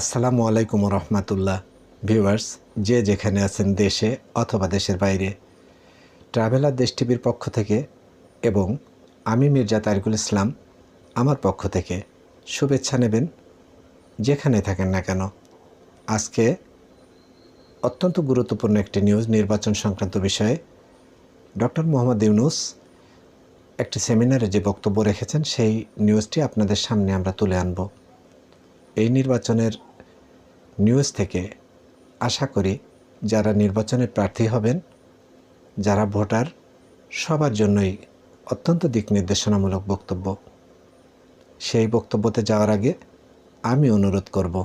আসসালামু আলাইকুম রহমতুল্লাহ। ভিউয়ার্স, যে যেখানে আছেন দেশে অথবা দেশের বাইরে, ট্রাভেলার দেশ টিভির পক্ষ থেকে এবং আমি মির্জা তারিকুল ইসলাম আমার পক্ষ থেকে শুভেচ্ছা নেবেন, যেখানে থাকেন না কেন। আজকে অত্যন্ত গুরুত্বপূর্ণ একটি নিউজ নির্বাচন সংক্রান্ত বিষয়ে ডক্টর মোহাম্মদ ইউনুস একটি সেমিনারে যে বক্তব্য রেখেছেন, সেই নিউজটি আপনাদের সামনে আমরা তুলে আনব। এই নির্বাচনের নিউজ থেকে আশা করি যারা নির্বাচনে প্রার্থী হবেন, যারা ভোটার, সবার জন্যই অত্যন্ত দিক নির্দেশনামূলক বক্তব্য। সেই বক্তব্যতে যাওয়ার আগে আমি অনুরোধ করব।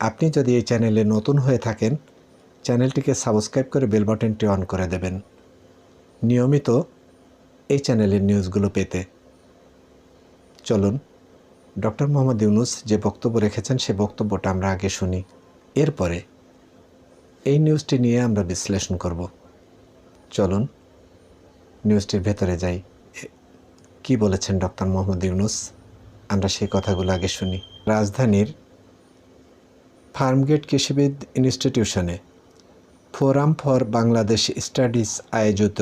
আপনি যদি এই চ্যানেলে নতুন হয়ে থাকেন, চ্যানেলটিকে সাবস্ক্রাইব করে বেল বাটনটি অন করে দেবেন। নিয়মিত এই চ্যানেলের নিউজগুলো পেতে চলুন, ডক্টর মোহাম্মদ ইউনুস যে বক্তব্য রেখেছেন, সে বক্তব্যটা আমরা আগে শুনি। এরপরে এই নিউজটি নিয়ে আমরা বিশ্লেষণ করব। চলুন, নিউজটির ভেতরে যাই। কি বলেছেন ডক্টর মোহাম্মদ ইউনুস? আমরা সেই কথাগুলো আগে শুনি। রাজধানীর ফার্মগেট কৃষিবিদ ইনস্টিটিউশনে ফোরাম ফর বাংলাদেশ স্টাডিজ আয়োজিত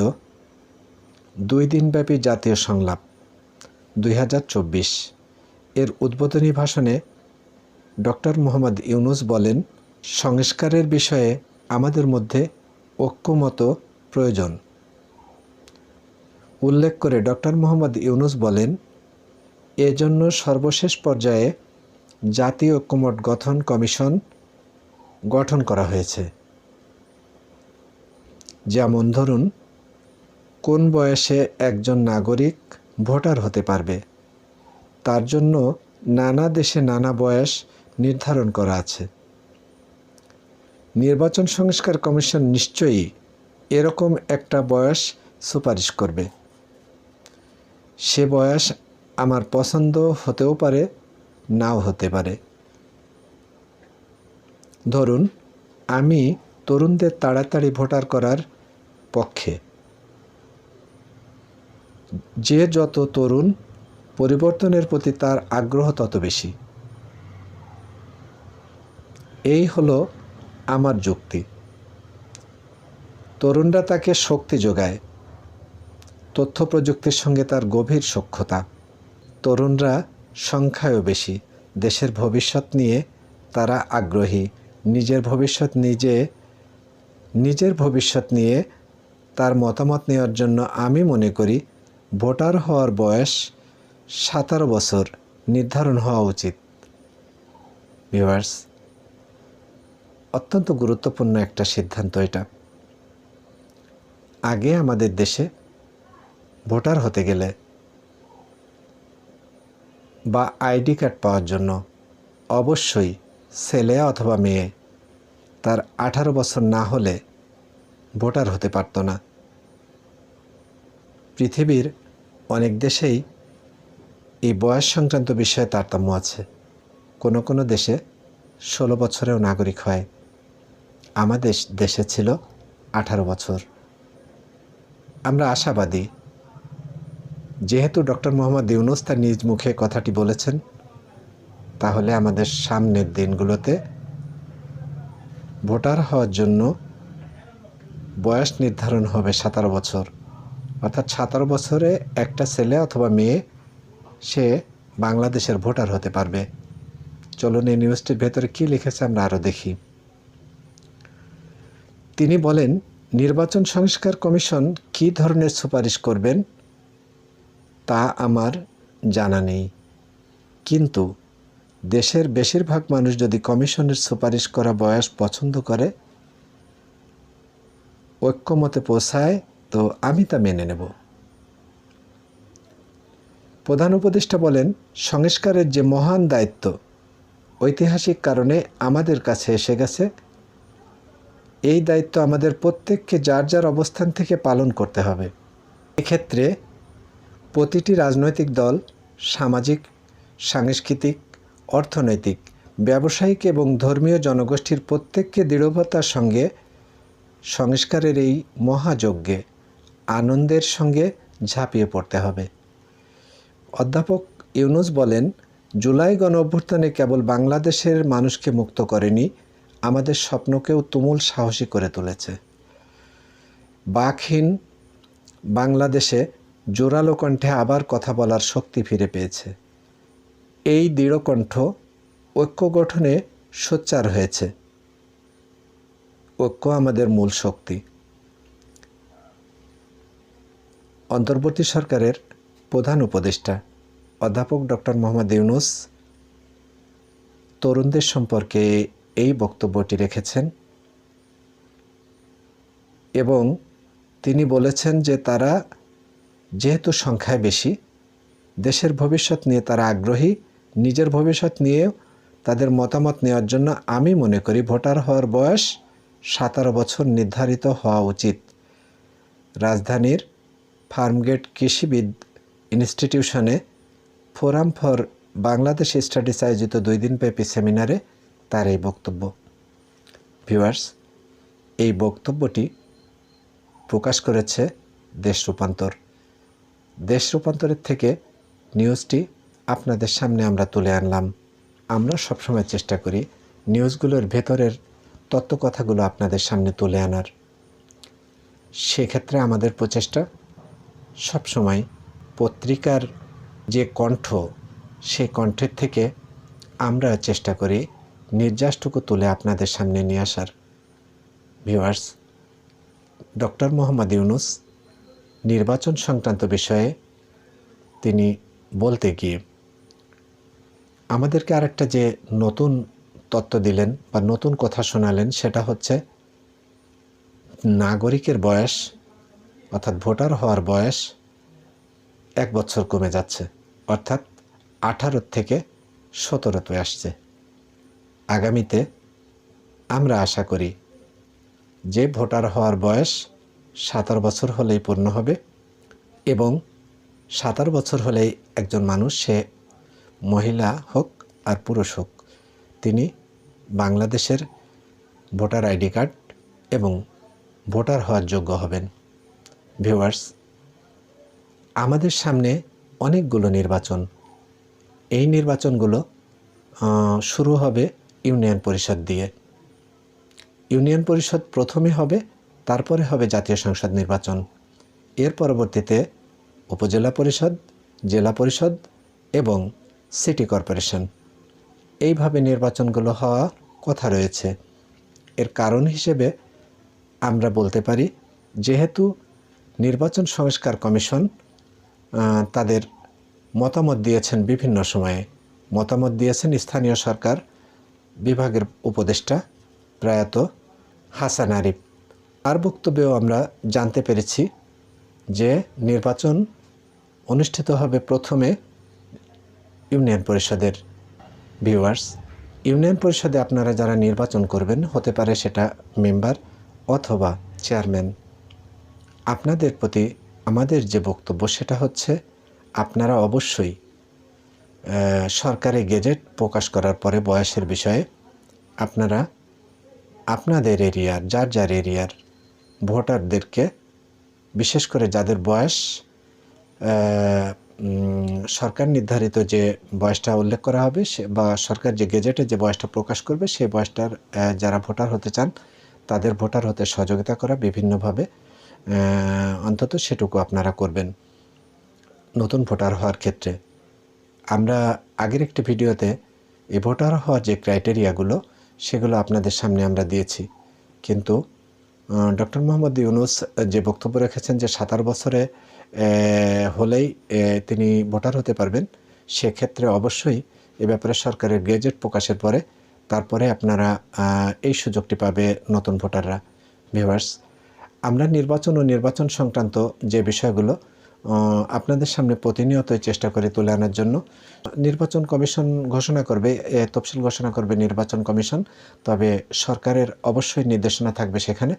দুই দিনব্যাপী জাতীয় সংলাপ দুই হাজার চব্বিশ। এর উদ্বোধনী ভাষণে ডক্টর মোহাম্মদ ইউনুস বলেন, সংস্কারের বিষয়ে আমাদের মধ্যে ঐক্যমত প্রয়োজন। উল্লেখ করে ডক্টর মোহাম্মদ ইউনুস বলেন এজন্য সর্বশেষ পর্যায়ে জাতীয় ঐক্যমত গঠন কমিশন গঠন করা হয়েছে। যেমন ধরুন, কোন বয়সে একজন নাগরিক ভোটার হতে পারবে, তার জন্য নানা দেশে নানা বয়স নির্ধারণ করা আছে। নির্বাচন সংস্কার কমিশন নিশ্চয়ই এরকম একটা বয়স সুপারিশ করবে। সে বয়স আমার পছন্দ হতেও পারে, নাও হতে পারে। ধরুন, আমি তরুণদের তাড়াতাড়ি ভোটার করার পক্ষে। যে যত তরুণ, পরিবর্তনের প্রতি তার আগ্রহ তত বেশি। এই হলো আমার যুক্তি। তরুণরা তাকে শক্তি যোগায়। তথ্য প্রযুক্তির সঙ্গে তার গভীর সক্ষতা। তরুণরা সংখ্যায়ও বেশি। দেশের ভবিষ্যৎ নিয়ে তারা আগ্রহী। নিজের ভবিষ্যৎ নিজে, নিজের ভবিষ্যৎ নিয়ে তার মতামত নেওয়ার জন্য আমি মনে করি, ভোটার হওয়ার বয়স সতেরো বছর নির্ধারণ হওয়া উচিত। ভিউয়ার্স, অত্যন্ত গুরুত্বপূর্ণ একটা সিদ্ধান্ত এটা। আগে আমাদের দেশে ভোটার হতে গেলে বা আইডি কার্ড পাওয়ার জন্য অবশ্যই ছেলে অথবা মেয়ে তার আঠারো বছর না হলে ভোটার হতে পারত না। পৃথিবীর অনেক দেশেই এই বয়স সংক্রান্ত বিষয়ে তারতম্য আছে। কোনো কোনো দেশে ষোলো বছরেও নাগরিক হয়। আমাদের দেশে ছিল আঠারো বছর। আমরা আশাবাদী যেহেতু ডক্টর মোহাম্মদ ইউনুস তার নিজ মুখে কথাটি বলেছেন, তাহলে আমাদের সামনের দিনগুলোতে ভোটার হওয়ার জন্য বয়স নির্ধারণ হবে সতেরো বছর। অর্থাৎ সতেরো বছরে একটা ছেলে অথবা মেয়ে, সে বাংলাদেশের ভোটার হতে পারবে। চলুন এই নিউজটির ভেতরে কী লিখেছে আমরা আরও দেখি। তিনি বলেন, নির্বাচন সংস্কার কমিশন কী ধরনের সুপারিশ করবেন তা আমার জানা নেই। কিন্তু দেশের বেশিরভাগ মানুষ যদি কমিশনের সুপারিশ করা বয়স পছন্দ করে, ঐক্যমতে পৌঁছায়, তো আমি তা মেনে নেব। প্রধান উপদেষ্টা বলেন, সংস্কারের যে মহান দায়িত্ব, ঐতিহাসিক কারণে আমাদের কাছে এসে গেছে। এই দায়িত্ব আমাদের প্রত্যেককে যার যার অবস্থান থেকে পালন করতে হবে। এক্ষেত্রে প্রতিটি রাজনৈতিক দল সামাজিক, সাংস্কৃতিক, অর্থনৈতিক, ব্যবসায়িক এবং ধর্মীয় জনগোষ্ঠীর প্রত্যেককে দৃঢ়তার সঙ্গে, সংস্কারের এই মহাযজ্ঞে আনন্দের সঙ্গে ঝাঁপিয়ে পড়তে হবে। অধ্যাপক ইউনুস বলেন, জুলাই গণ অভ্যুত্থানে কেবল বাংলাদেশের মানুষকে মুক্ত করেনি, আমাদের স্বপ্নকেও তুমুল সাহসী করে তুলেছে। বাকহীন বাংলাদেশে জোরালো কণ্ঠে আবার কথা বলার শক্তি ফিরে পেয়েছে। এই দৃঢ়কণ্ঠ ঐক্য গঠনে সোচ্চার হয়েছে। ঐক্য আমাদের মূল শক্তি। অন্তর্বর্তী সরকারের প্রধান উপদেষ্টা, অধ্যাপক ডক্টর মোহাম্মদ ইউনুস, তরুণদের সম্পর্কে এই বক্তব্যটি রেখেছেন এবং তিনি বলেছেন যে তারা যেহেতু সংখ্যায় বেশি, দেশের ভবিষ্যৎ নিয়ে তারা আগ্রহী, নিজের ভবিষ্যৎ নিয়েও তাদের মতামত নেওয়ার জন্য আমি মনে করি ভোটার হওয়ার বয়স সতেরো বছর নির্ধারিত হওয়া উচিত। রাজধানীর ফার্মগেট কৃষিবিদ ইনস্টিটিউশনে ফোরাম ফর বাংলাদেশ স্টাডিজ আয়োজিত দুই দিনব্যাপী সেমিনারে তার এই বক্তব্য। ভিউয়ার্স, এই বক্তব্যটি প্রকাশ করেছে দেশ রূপান্তর। দেশ রূপান্তরের থেকে নিউজটি আপনাদের সামনে আমরা তুলে আনলাম। আমরা সবসময় চেষ্টা করি নিউজগুলোর ভেতরের তত্ত্ব কথাগুলো আপনাদের সামনে তুলে আনার। সেক্ষেত্রে আমাদের প্রচেষ্টা সবসময় পত্রিকার যে কণ্ঠ, সেই কণ্ঠের থেকে আমরা চেষ্টা করি নির্যাসটুকু তুলে আপনাদের সামনে নিয়ে আসার। ভিউয়ার্স, ডক্টর মোহাম্মদ ইউনুস নির্বাচন সংক্রান্ত বিষয়ে তিনি বলতে গিয়ে আমাদেরকে আরেকটা যে নতুন তত্ত্ব দিলেন বা নতুন কথা শোনালেন সেটা হচ্ছে নাগরিকের বয়স অর্থাৎ ভোটার হওয়ার বয়স এক বছর কমে যাচ্ছে, অর্থাৎ আঠারো থেকে সতেরোতে আসছে। আগামীতে আমরা আশা করি যে ভোটার হওয়ার বয়স সাতার বছর হলেই পূর্ণ হবে এবং সাতার বছর হলেই একজন মানুষ সে মহিলা হোক আর পুরুষ হোক, তিনি বাংলাদেশের ভোটার আইডি কার্ড এবং ভোটার হওয়ার যোগ্য হবেন। ভিউয়ার্স, আমাদের সামনে অনেকগুলো নির্বাচন। এই নির্বাচনগুলো শুরু হবে ইউনিয়ন পরিষদ দিয়ে। ইউনিয়ন পরিষদ প্রথমে হবে তারপরে হবে জাতীয় সংসদ নির্বাচন। এর পরবর্তীতে উপজেলা পরিষদ, জেলা পরিষদ এবং সিটি কর্পোরেশন। এইভাবে নির্বাচনগুলো হওয়া কথা রয়েছে। এর কারণ হিসেবে আমরা বলতে পারি, যেহেতু নির্বাচন সংস্কার কমিশন তাদের মতামত দিয়েছেন বিভিন্ন সময়ে। মতামত দিয়েছেন স্থানীয় সরকার, বিভাগের উপদেষ্টা, প্রয়াত হাসান আরিফ। আর বক্তব্যেও আমরা জানতে পেরেছি যে নির্বাচন অনুষ্ঠিত হবে প্রথমে ইউনিয়ন পরিষদের ভিউয়ার্স ইউনিয়ন পরিষদে আপনারা যারা নির্বাচন করবেন, হতে পারে সেটা মেম্বার অথবা চেয়ারম্যান আপনাদের প্রতি আমাদের যে বক্তব্য সেটা হচ্ছে আপনারা অবশ্যই সরকারি গেজেট প্রকাশ করার পরে বয়সের বিষয়ে আপনারা আপনাদের এরিয়ার, যার যার এরিয়ার ভোটারদেরকে, বিশেষ করে যাদের বয়স সরকার নির্ধারিত যে বয়সটা উল্লেখ করা হবে, সে বা সরকার যে গেজেটে যে বয়সটা প্রকাশ করবে, সেই বয়সটার যারা ভোটার হতে চান, তাদের ভোটার হতে সহযোগিতা করা বিভিন্নভাবে অন্তত সেটুকু আপনারা করবেন নতুন ভোটার হওয়ার ক্ষেত্রে। আমরা আগের একটি ভিডিওতে এই ভোটার হওয়ার যে ক্রাইটেরিয়াগুলো, সেগুলো আপনাদের সামনে আমরা দিয়েছি। কিন্তু ডক্টর মোহাম্মদ ইউনুস যে বক্তব্য রেখেছেন যে সাতার বছরে হলেই তিনি ভোটার হতে পারবেন, সেক্ষেত্রে অবশ্যই এ ব্যাপারে সরকারের গেজেট প্রকাশের পরে তারপরে আপনারা এই সুযোগটি পাবে নতুন ভোটাররা, ভিউয়ার্স। আমরা নির্বাচন ও নির্বাচন সংক্রান্ত যে বিষয়গুলো আপনাদের সামনে প্রতিনিয়তই চেষ্টা করে তুলে আনার জন্য। নির্বাচন কমিশন ঘোষণা করবে তফসিল ঘোষণা করবে নির্বাচন কমিশন, তবে সরকারের অবশ্যই নির্দেশনা থাকবে সেখানে।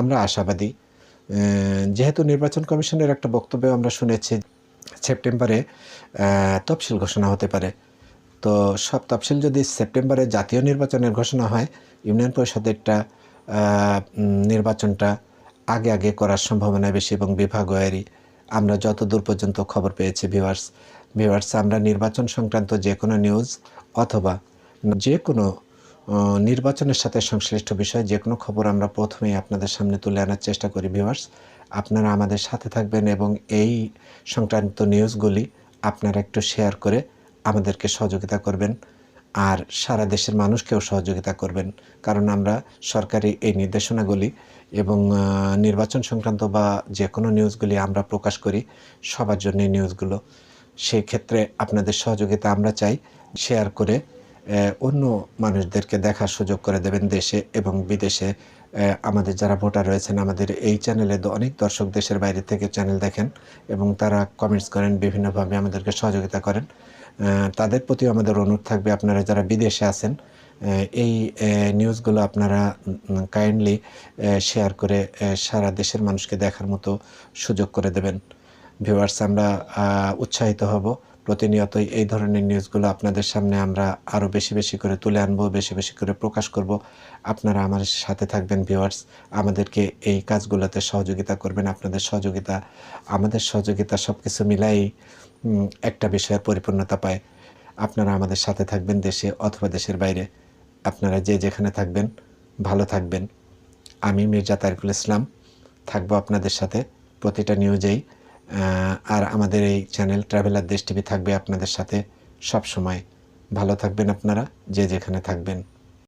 আমরা আশাবাদী। যেহেতু নির্বাচন কমিশনের একটা বক্তব্য আমরা শুনেছি, সেপ্টেম্বরে তফসিল ঘোষণা হতে পারে। তো সব তফসিল যদি সেপ্টেম্বরে জাতীয় নির্বাচনের ঘোষণা হয়, ইউনিয়ন পরিষদেরটা নির্বাচনটা আগে আগে করার সম্ভাবনা বেশি এবং বিভাগীয় আমরা যত দূর পর্যন্ত খবর পেয়েছি ভিউয়ার্স ভিউয়ার্স আমরা নির্বাচন সংক্রান্ত যে কোনো নিউজ অথবা যে কোনো নির্বাচনের সাথে সংশ্লিষ্ট বিষয়ে যে কোনো খবর আমরা প্রথমেই আপনাদের সামনে তুলে আনার চেষ্টা করি ভিউয়ার্স আপনারা আমাদের সাথে থাকবেন এবং এই সংক্রান্ত নিউজগুলি আপনারা একটু শেয়ার করে আমাদেরকে সহযোগিতা করবেন। আর সারা দেশের মানুষকেও সহযোগিতা করবেন। কারণ আমরা সরকারি এই নির্দেশনাগুলি এবং নির্বাচন সংক্রান্ত বা যে কোনো নিউজগুলি আমরা প্রকাশ করি, সবার জন্য নিউজগুলো। সেই ক্ষেত্রে আপনাদের সহযোগিতা আমরা চাই, শেয়ার করে অন্য মানুষদেরকে দেখার সুযোগ করে দেবেন দেশে এবং বিদেশে। আমাদের যারা ভোটার রয়েছেন, আমাদের এই চ্যানেলে অনেক দর্শক দেশের বাইরে থেকে চ্যানেল দেখেন এবং তারা কমেন্টস করেন, বিভিন্নভাবে আমাদেরকে সহযোগিতা করেন। তাদের প্রতিও আমাদের অনুরোধ থাকবে আপনারা যারা বিদেশে আছেন এই নিউজগুলো আপনারা কাইন্ডলি শেয়ার করে সারা দেশের মানুষকে দেখার মতো সুযোগ করে দেবেন। ভিউয়ার্স আমরা উৎসাহিত হব। প্রতিনিয়তই এই ধরনের নিউজগুলো আপনাদের সামনে আমরা আরও বেশি বেশি করে তুলে আনব, বেশি বেশি করে প্রকাশ করব। আপনারা আমার সাথে থাকবেন ভিউয়ার্স আমাদেরকে এই কাজগুলোতে সহযোগিতা করবেন, আপনাদের সহযোগিতা। আমাদের সহযোগিতা সব কিছু মিলাই একটা বিষয়ের পরিপূর্ণতা পায়। আপনারা আমাদের সাথে থাকবেন দেশে অথবা দেশের বাইরে। আপনারা যে যেখানে থাকবেন, ভালো থাকবেন। আমি মির্জা তারিকুল ইসলাম, থাকব আপনাদের সাথে প্রতিটা নিউজেই আর আমাদের এই চ্যানেল ট্রাভেলার দেশ টিভি থাকবে আপনাদের সাথে সব সময় ভালো থাকবেন আপনারা, যে যেখানে থাকবেন।